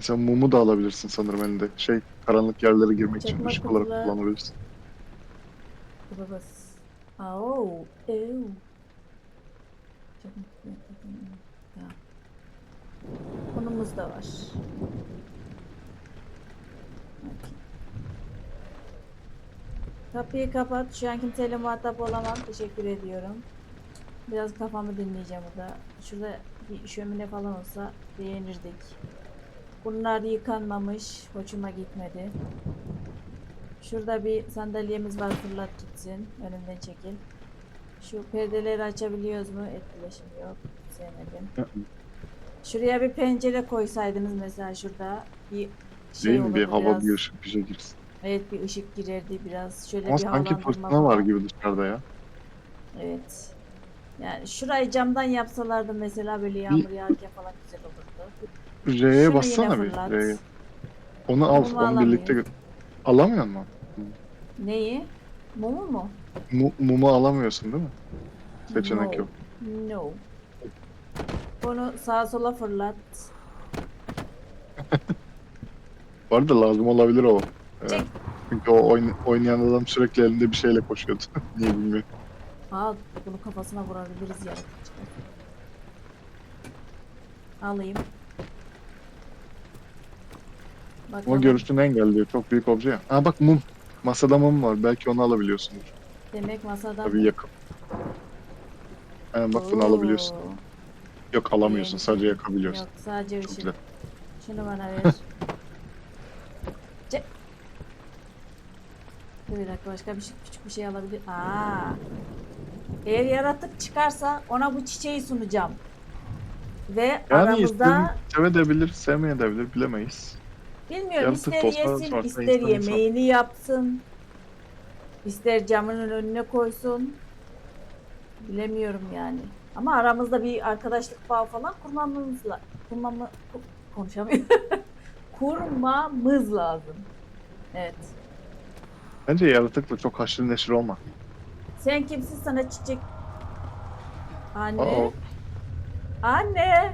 Sen mumu da alabilirsin sanırım elinde. Şey karanlık yerlere girmek için Çakmak ışık olarak kullanabilirsin. Baba bas. Au. Tamam. Konumuz da var. Okey. Kapıyı kapat. Şu an kimseyle muhatap olamam. Teşekkür ediyorum. Biraz kafamı dinleyeceğim burada. Şurada bir şömine falan olsa beğenirdik. Bunlar yıkanmamış. Hoşuma gitmedi. Şurada bir sandalyemiz var. Fırlat gitsin. Önümden çekil. Şu perdeleri açabiliyoruz mu? Etkileşim yok. Sevmedim. Şuraya bir pencere koysaydınız mesela şurada bir şey Değil mi? Bir hava biraz. bir ışık bir şey girsin. Evet bir ışık girerdi biraz. Şöyle Ama bir sanki fırtına var gibi dışarıda ya. Evet. Yani şurayı camdan yapsalardı mesela böyle yağmur yağarken falan güzel olurdu. R'ye Şunu bassana yine bir. fırlat. R'ye. Onu al. Mumu Onu birlikte gö- Alamıyor musun? Neyi? Mumu mu? Mu- mumu alamıyorsun değil mi? Seçenek No. yok. No. Bunu sağa sola fırlat. Bu arada lazım olabilir o. Ee, Çek. çünkü o oyn- oynayan adam sürekli elinde bir şeyle koşuyordu. Niye bilmiyorum. Aa bunu kafasına vurabiliriz ya. Alayım. Bakalım. görüntünü engelliyor. Çok büyük obje ya. Ha bak mum. Masada mum var. Belki onu alabiliyorsundur. Demek masada Tabii yakın. Aynen bak bunu Oo. alabiliyorsun. Yok alamıyorsun. Neymiş? Sadece yakabiliyorsun. Yok sadece Çok ışık. güzel. Şunu bana ver. Ce- Dur bir dakika başka bir şey, küçük bir şey alabilir. Aa. Eğer yaratık çıkarsa ona bu çiçeği sunacağım. Ve Yani aramızda sevebilir, sevmeyebilir bilemeyiz. Bilmiyorum yaratık ister yesin, sonra ister insan insan. yemeğini yapsın. ister camının önüne koysun. Bilemiyorum yani. Ama aramızda bir arkadaşlık bağı falan kurmamız lazım. Kurmamı ku- konuşamıyorum. Kurmamız lazım. Evet. Bence yaratıkla çok haşır neşir olma. Sen kimsin sana çiçek? Anne. Aa, Anne.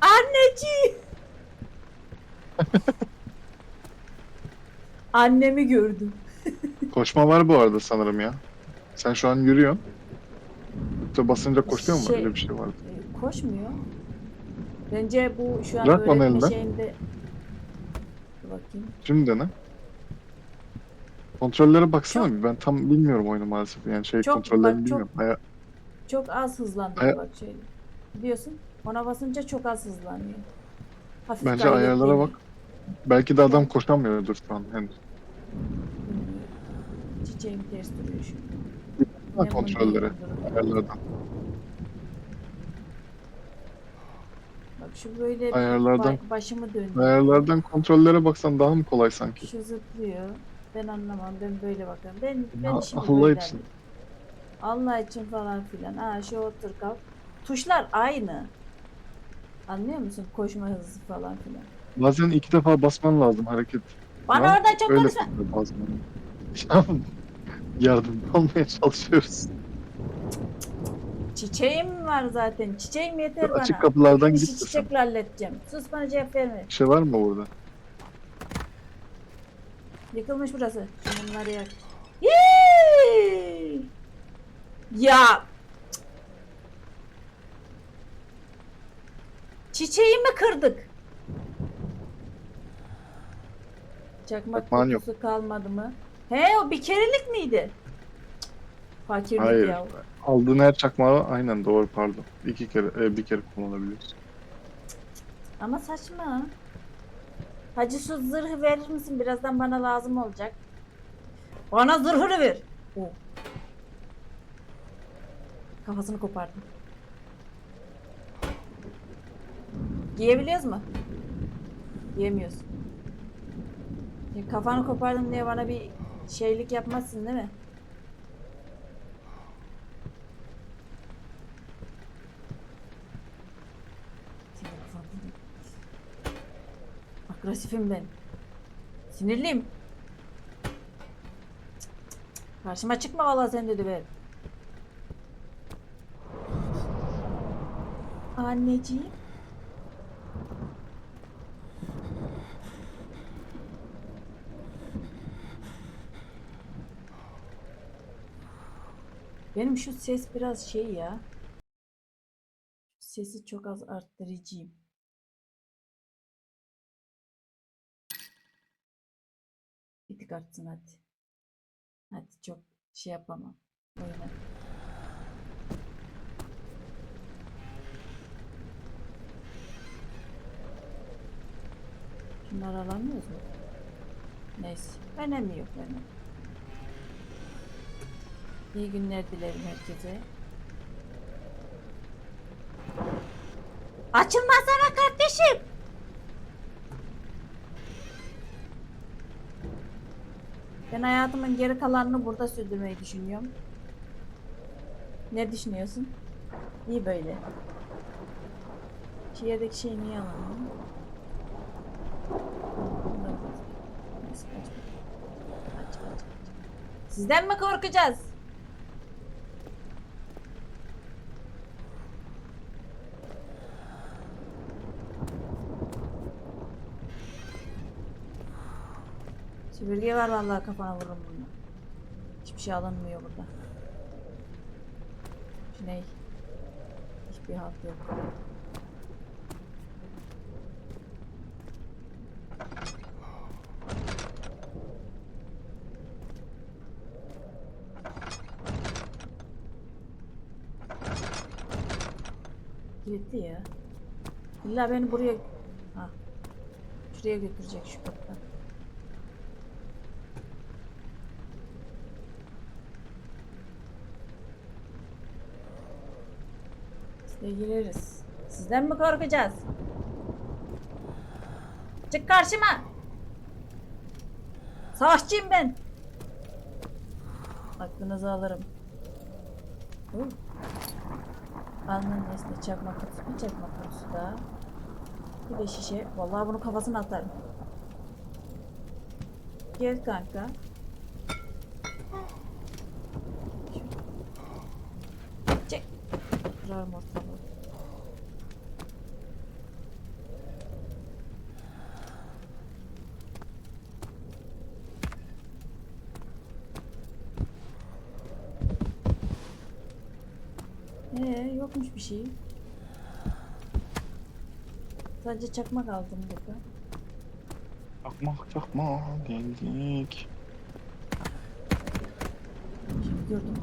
Anneciğim. Annemi gördüm. koşma var bu arada sanırım ya. Sen şu an yürüyorsun. Yoksa basınca koşuyor mu? Şey- Öyle bir şey vardı. Ee, koşmuyor. Bence bu şu an Bırak öğretme elinden. şeyinde... Dur bakayım. Şimdi dene. Kontrollere baksana bir. Ben tam bilmiyorum oyunu maalesef. Yani şey Çok- kontrollerini bak, çok- bilmiyorum. Aya- Çok az hızlandırıyor Aya- bak şöyle. Biliyorsun ona basınca çok az hızlanıyor. Hafif Bence gayret ayarlara bak. Belki de adam koşamıyordur şu an henüz. Çiçeğim ters duruyor şu. Ha, durum? Ayarlardan. Bak şu böyle bir Ayarlardan- ba- başımı döndü. Ayarlardan kontrollere baksan daha mı kolay sanki? Şu zıplıyor. Ben anlamam. Ben böyle bakarım. Ben ben Ya, işimi Allah böyle için. Allah için falan filan. Ha şu otur kalk. Tuşlar aynı. Anlıyor musun? Koşma hızı falan filan. Bazen iki defa basman lazım hareket. Bana Ya, oradan çok Öyle konuşma. yapıyor bazen. Ya, Yardımcı olmaya çalışıyoruz. Çiçeğim var zaten. Çiçeğim yeter bana. Açık kapılardan git çiçekle halledeceğim. Sus bana cevap verme. Bir şey var mı burada? Yıkılmış burası. Şimdi bunları yak. Yee! Ya. Çiçeğimi kırdık. Çakmak Çakmağın yok. kalmadı mı? He o bir kerelik miydi? Cık, Fakirlik Hayır. ya. Aldığın her çakmağı aynen doğru pardon. İki kere, e, bir kere kullanabiliyorsun. Ama saçma. Hacı şu zırhı verir misin? Birazdan bana lazım olacak. Bana zırhını ver. O. Kafasını kopardım. Giyebiliyoruz mu? Giyemiyoruz. Kafanı kopardım diye bana bir şeylik yapmazsın değil mi? Agresifim ben. Sinirliyim. Karşıma çıkma vallahi sen dedi be. Anneciğim. Benim şu ses biraz şey ya. Sesi çok az arttırıcıyım. Bir artsın hadi. Hadi çok şey yapamam. Oyna. Şunları alamıyoruz mu? Neyse. Önemi yok önemi. İyi günler dilerim herkese. Açılmasana kardeşim. Ben hayatımın geri kalanını burada sürdürmeyi düşünüyorum. Ne düşünüyorsun? İyi böyle. Şu yerdeki şeyi niye alalım? Sizden mi korkacağız? Süpürge var vallahi kafana vururum bunu. Hiçbir şey alınmıyor burada. Şu ne? Hiçbir halt yok. Kilitli ya. İlla beni buraya... Ha. Şuraya götürecek şu gireriz. Sizden mi korkacağız? Çık karşıma. Savaşçıyım ben. Aklınızı alırım. Uh. Alnın nesne çakmak kutusu, bir çakmak kutusu daha. Bir de şişe. Vallahi bunu kafasına atarım. Gel kanka. Şu- Çek. Kırarım ortalığı. Ee, yokmuş bir şey. Sadece çakmak aldım burada. Çakmak çakmak geldik. Şimdi gördüm.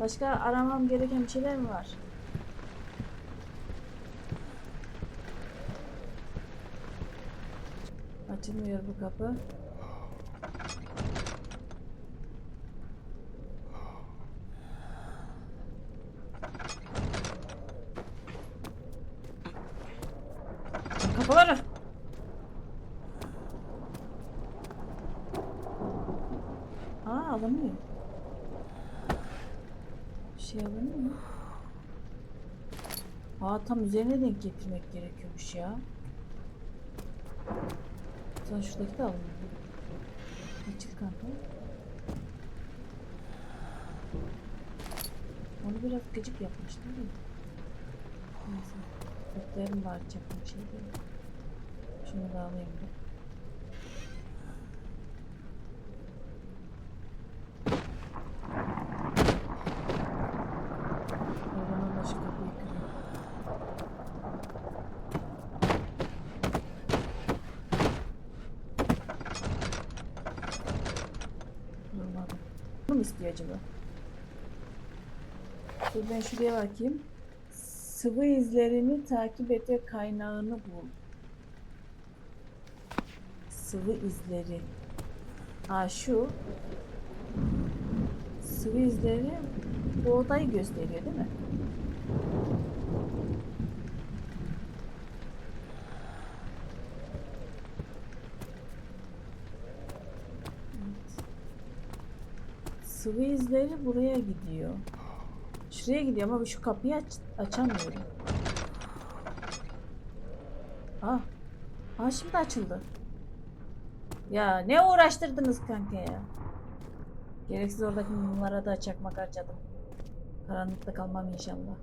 Başka aramam gereken bir şeyler mi var? Açılmıyor bu kapı. Kapıları. Aa alınmıyor. Bir şey alınmıyor mu? Aa tam üzerine denk getirmek gerekiyormuş ya. Sen şuradaki de alınmıyor. Açık kanka. Onu biraz gıcık yapmıştım da. Neyse. Beklerim bari çakmak şey değil. Şunu da alayım da. Oradan başka kapıyı kırayım. Durmadı. Bunu mu istiyor acaba? Dur ben şuraya bakayım. Sıvı izlerini takip et ve kaynağını bul. Sıvı izleri. Aa şu. Sıvı izleri bu odayı gösteriyor değil mi? Evet. Sıvı izleri buraya gidiyor. Şuraya gidiyor ama şu kapıyı aç açamıyorum. Ah. Ah şimdi açıldı. Ya ne uğraştırdınız kanka ya. Gereksiz oradaki mumlara da çakmak harcadım. Karanlıkta kalmam inşallah.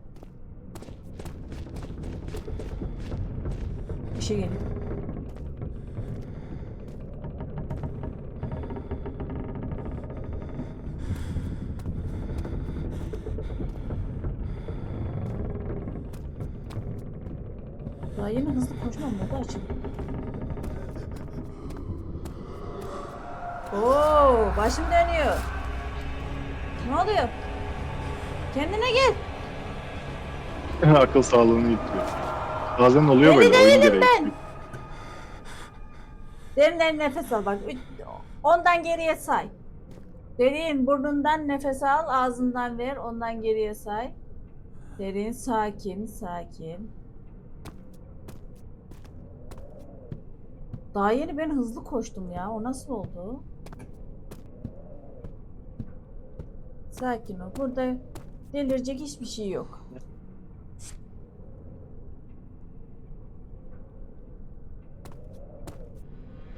Bir şey geliyor. Daha yeni hızlı koşmam açıldı. Oo, başım dönüyor. Ne oluyor? Kendine gel. Akıl sağlığını yitiriyor. Bazen oluyor Deli böyle oyun değilim gereği. ben. Derin derin nefes al bak. Üç- Ondan geriye say. Derin burnundan nefes al, ağzından ver, ondan geriye say. Derin sakin, sakin. Daha yeni ben hızlı koştum ya. O nasıl oldu? Sakin ol. Burada delirecek hiçbir şey yok.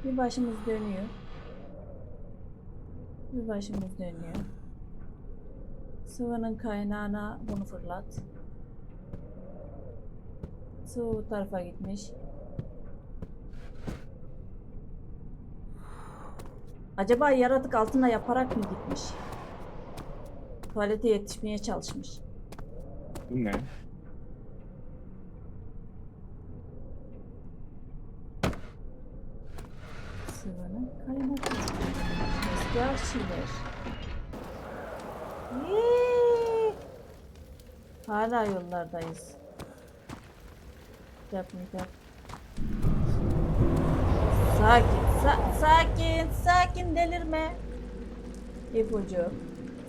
Bir başımız dönüyor. Bir başımız dönüyor. Sıvının kaynağına bunu fırlat. Sıvı bu tarafa gitmiş. Acaba yaratık altına yaparak mı gitmiş? Tuvalete yetişmeye çalışmış. Bu ne? Sıvının kaynağı. Eski arşivler. Yee! Hala yollardayız. Kitap. Sakin, sa- sakin, sakin delirme. İpucu.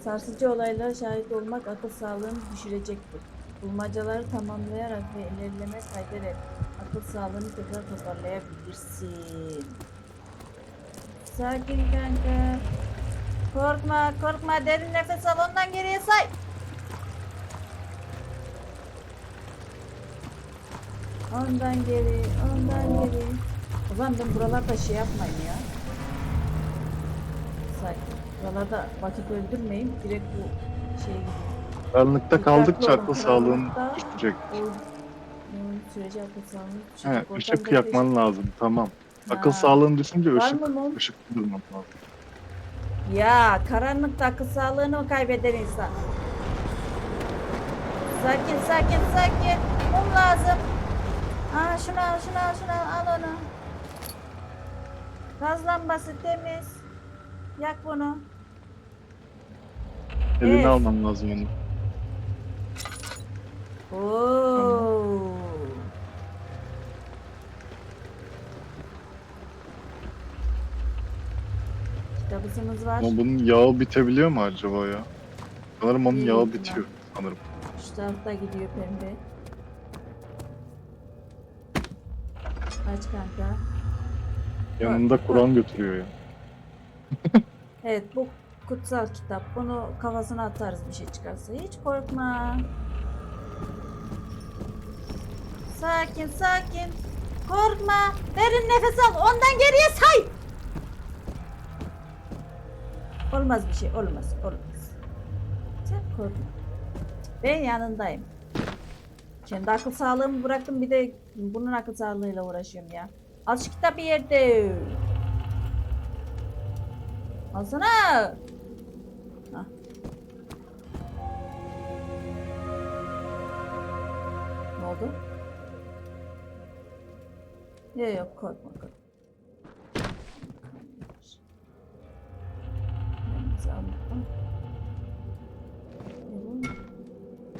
Sarsıcı olaylara şahit olmak akıl sağlığını düşürecektir. Bulmacaları tamamlayarak ve ilerleme kaydederek akıl sağlığını tekrar toparlayabilirsin. Sakin kanka. Korkma, korkma. Derin nefes al. Ondan geriye say. Ondan geri, ondan geri. Ben buralarda şey yapmayın ya. Sakin. Buralarda vakit öldürmeyin. Direkt bu şeye gidin. Karanlıkta kaldıkça akıl sağlığın düşecek. Süreci akıl sağlığını He, düşecek. Oradan ışık yakman lazım. Tamam. Akıl Ha. sağlığın düşünce Var ışık, mı ışık durmak lazım. Ya karanlıkta akıl sağlığını kaybeder insan? Sakin sakin sakin. Mum lazım. Aa şunu al şunu al şunu al, al onu. Gaz lambası temiz. Yak bunu. Elini Evet. alman lazım onu. Oo. Kitabımız var. Ama bunun yağı bitebiliyor mu acaba ya? Sanırım onun yağı ihtimal. bitiyor. Sanırım. Şu tarafta gidiyor pembe. Aç kanka. Yanında Kur'an götürüyor ya. Evet bu kutsal kitap. Bunu kafasına atarız bir şey çıkarsa. Hiç korkma. Sakin sakin. Korkma. Derin nefes al. Ondan geriye say. Olmaz bir şey. Olmaz. Olmaz. Sen korkma. Ben yanındayım. Kendi akıl sağlığımı bıraktım bir de bunun akıl sağlığıyla uğraşıyorum ya. Al şu kitabı yerde. Hah. Ne oldu? Yok yok korkma korkma.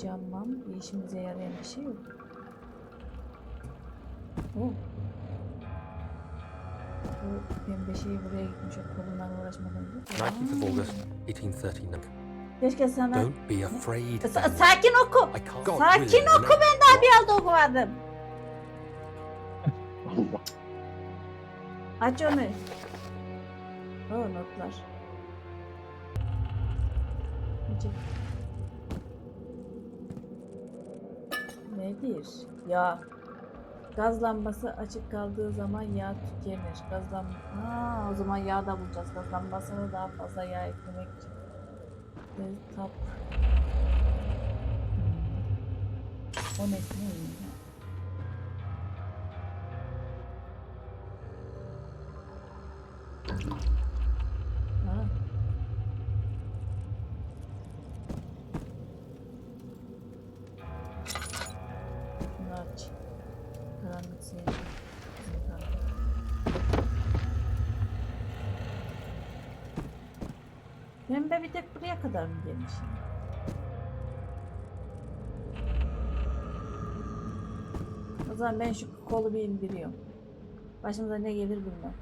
Camman bir işimize yarayan bir şey yok. Oh. Bu pembe şeyi buraya gitmiş o kolundan uğraşmadan önce. 19th of Aa. August, 1839. Keşke sana... Don't be afraid. Sa- sakin oku. Sakin oku ben daha bir alda okumadım. Aç onu. O notlar. Nedir? Ya. Gaz lambası açık kaldığı zaman yağ tükenir. Gaz lam Aa, o zaman yağ da bulacağız. Gaz lambasına daha fazla yağ eklemek için. Tap. Hmm. O ne? ne? Karanlık. Pembe bir tek buraya kadar mı gelmiş? O zaman ben şu kolu bir indiriyorum. Başımıza ne gelir bilmem.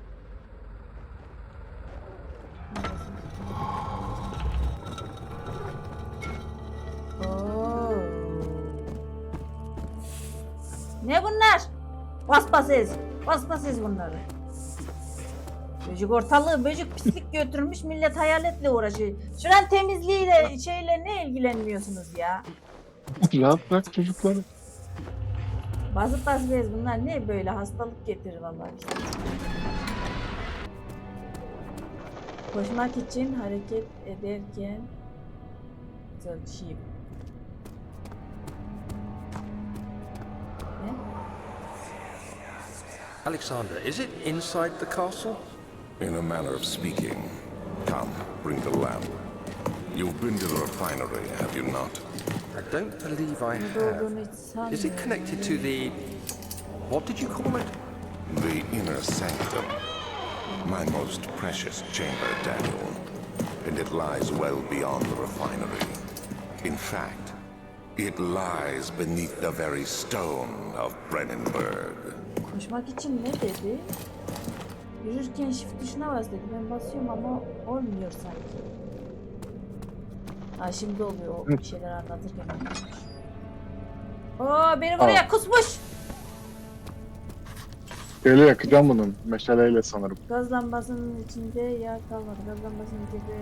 Paspasız. Paspasız bunları. Böcük ortalığı böcük pislik götürmüş millet hayaletle uğraşıyor. Şuran temizliğiyle şeyle ne ilgilenmiyorsunuz ya? Rahat bırak çocukları. Basıp basmayız bunlar ne böyle hastalık getirir vallahi bize. Koşmak için hareket ederken çalışayım. Alexander, is it inside the castle? In a manner of speaking. Come, bring the lamp. You've been to the refinery, have you not? I don't believe I have. olduğunu hiç sanmıyorum. Is it connected to the. What did you call it? The inner sanctum. My most precious chamber, Daniel. And it lies well beyond the refinery. In fact, it lies beneath the very stone of Brennenburg. Koşmak için ne dedi? Yürürken shift tuşuna bas dedi. Ben basıyorum ama olmuyor sanki. Ha şimdi oluyor o bir şeyler anlatırken. Oo beni buraya Aa. kusmuş. Böyle yakacağım bunu. Meşaleyle sanırım. Gaz lambasının içinde yağ kalmadı. Gaz lambasının içinde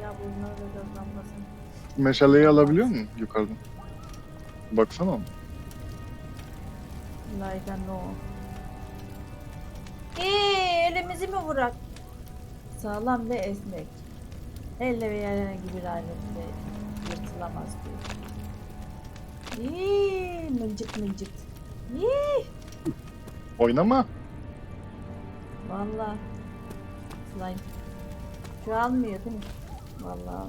yağ bulundu ve gaz lambasının. Meşaleyi alabiliyor musun yukarıdan? Baksana. Like a no. Eee elimizi mi vurak? Sağlam ve esnek. Elle veya herhangi bir aletle yırtılamaz bir. İyi, mıncık mıncık. İyi. Oynama. Valla. Slime. Şu almıyor değil mi? Valla.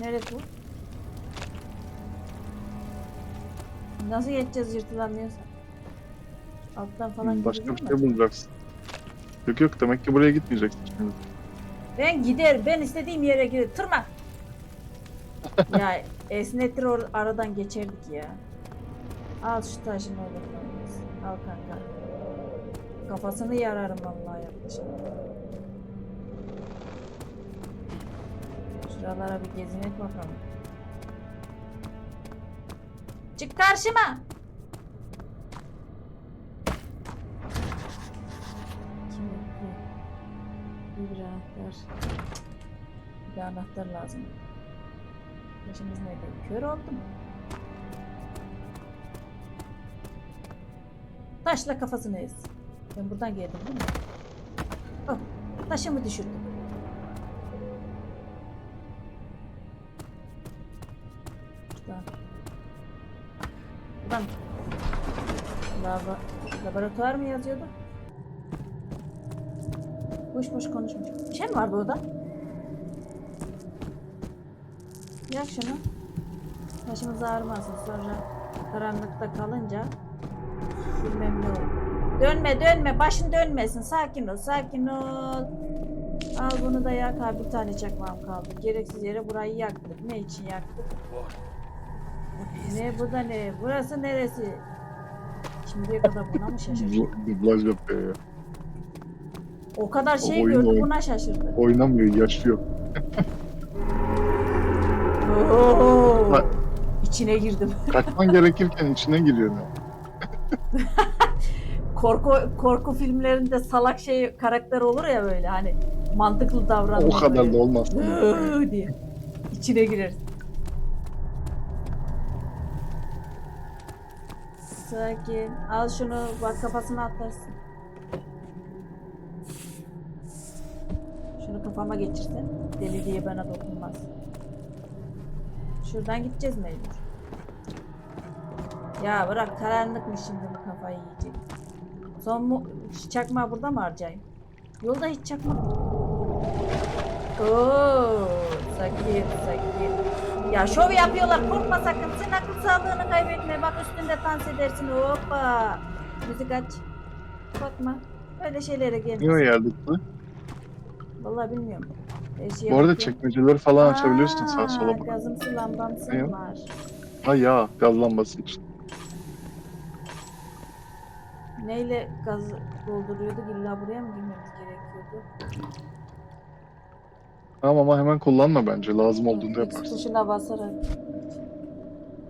Neresi bu? Nasıl geçeceğiz yırtılamıyorsa? Alttan falan Başka bir şey bulacaksın. Yok yok demek ki buraya gitmeyeceksin şimdi. Ben gider, ben istediğim yere girer. Tırma. ya esnetir or- aradan geçerdik ya. Al şu taşın olur. Al kanka. Kafasını yararım vallahi yapmışım. Şuralara bir gezinek bakalım. Çık karşıma. Kilitli. Bir bir anahtar. Bir anahtar lazım. Başımız nerede? Kör oldu mu? Taşla kafasını ez. Ben buradan geldim değil mi? Oh, taşımı düşürdüm. Laboratuvar mı yazıyordu? Boş boş konuşma. Bir şey mi vardı orada? Yak şunu. Başımız ağrımasın sonra karanlıkta kalınca bilmem ne olur. Dönme dönme başın dönmesin sakin ol sakin ol. Al bunu da yak ha bir tane çakmağım kaldı. Gereksiz yere burayı yaktık. Ne için yaktık? Ne bu da ne? Burası neresi? Şimdiye kadar buna mı şaşırdı? Du- Dublaj yapıyor ya. O kadar şey Oyun gördü oyun. buna şaşırdı. Oynamıyor. Oo. Bak. İçine girdim. Kaçman gerekirken içine giriyor. ne? Korku korku filmlerinde salak şey karakter olur ya böyle hani mantıklı davranır. O kadar da olmaz. Diye. İçine girer. Sakin. Al şunu bak kafasına atlarsın. Şunu kafama geçirsen deli diye bana dokunmaz. Şuradan gideceğiz mecbur. Ya bırak karanlıkmış şimdi bu kafayı yiyecek. Son mu çakma burada mı harcayayım? Yolda hiç çakma. Oo, sakin sakin. Ya şov yapıyorlar korkma sakın. Sen akıl sağlığını kaybetme. Bak üstünde dans edersin. Hoppa. müzik aç. Bakma. Öyle şeylere gelmesin. Niye yerde tuttu? Vallahi bilmiyorum. Şeye Bu arada çekmeceleri falan açabiliyorsun sağa Aa, sola bak. Gazımsı lambamsı Ne var. Ha ya gaz lambası için. Neyle gaz dolduruyorduk? İlla buraya mı girmemiz gerekiyordu? Tamam ama hemen kullanma bence. Lazım olduğunda yaparsın. tuşuna basarak.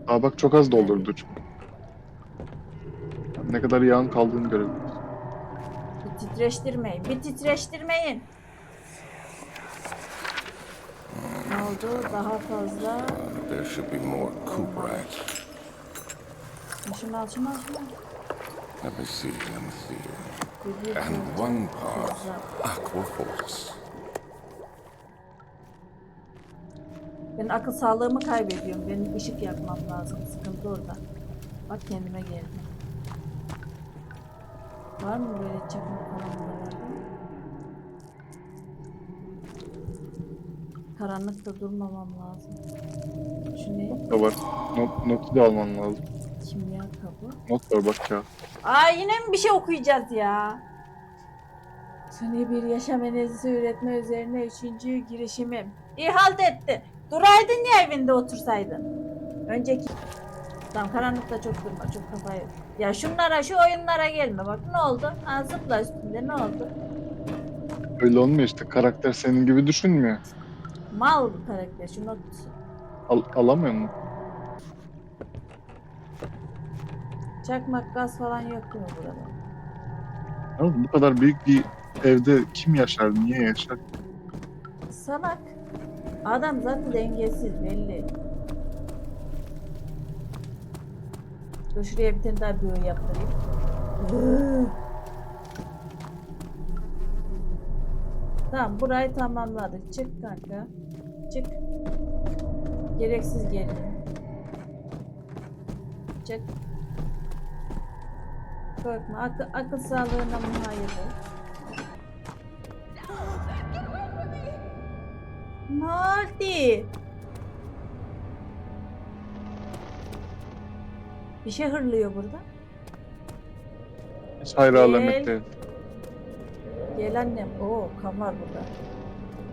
Aa bak çok az doldurdu çünkü. Ne kadar yağın kaldığını görelim. Bir titreştirmeyin. Bir titreştirmeyin. Ne oldu? Daha fazla. There should be more. Şunu al, şunu al, şunu al. Let me see, let me see. And one part. Aqua Force. Ben akıl sağlığımı kaybediyorum. Benim ışık yakmam lazım. Sıkıntı orada. Bak kendime geldim. Var mı böyle çakmak falan buralarda? Karanlıkta durmamam lazım. Şu ne? Da var. Not, notu da alman lazım. Kimya kabı. Not var bak ya. Aa yine mi bir şey okuyacağız ya? Suni bir yaşam enerjisi üretme üzerine üçüncü girişimim. İyi halt etti. Duraydın ya evinde otursaydın. Önceki... Tamam karanlıkta çok durma çok kafayı... Ya şunlara şu oyunlara gelme bak ne oldu? Ha zıpla üstünde ne oldu? Öyle olmuyor işte. Karakter senin gibi düşünmüyor. Mal bu karakter şu not... Al, alamıyor musun? Çakmak gaz falan yok değil mi burada? Ama bu kadar büyük bir evde kim yaşar? Niye yaşar? Salak. Adam zaten dengesiz belli. Dur şuraya bir tane daha büyü yaptırayım. Tamam burayı tamamladık. Çık kanka. Çık. Gereksiz gerilim. Çık. Korkma. Akıl, akıl sağlığına muhayyet oldu? Bir şey hırlıyor burada. Hiç hayır Gel. alamet değil. Gel annem. Oo kan var burada.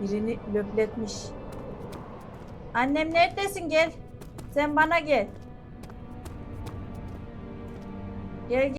Birini löpletmiş. Annem neredesin gel. Sen bana gel. Gel gel.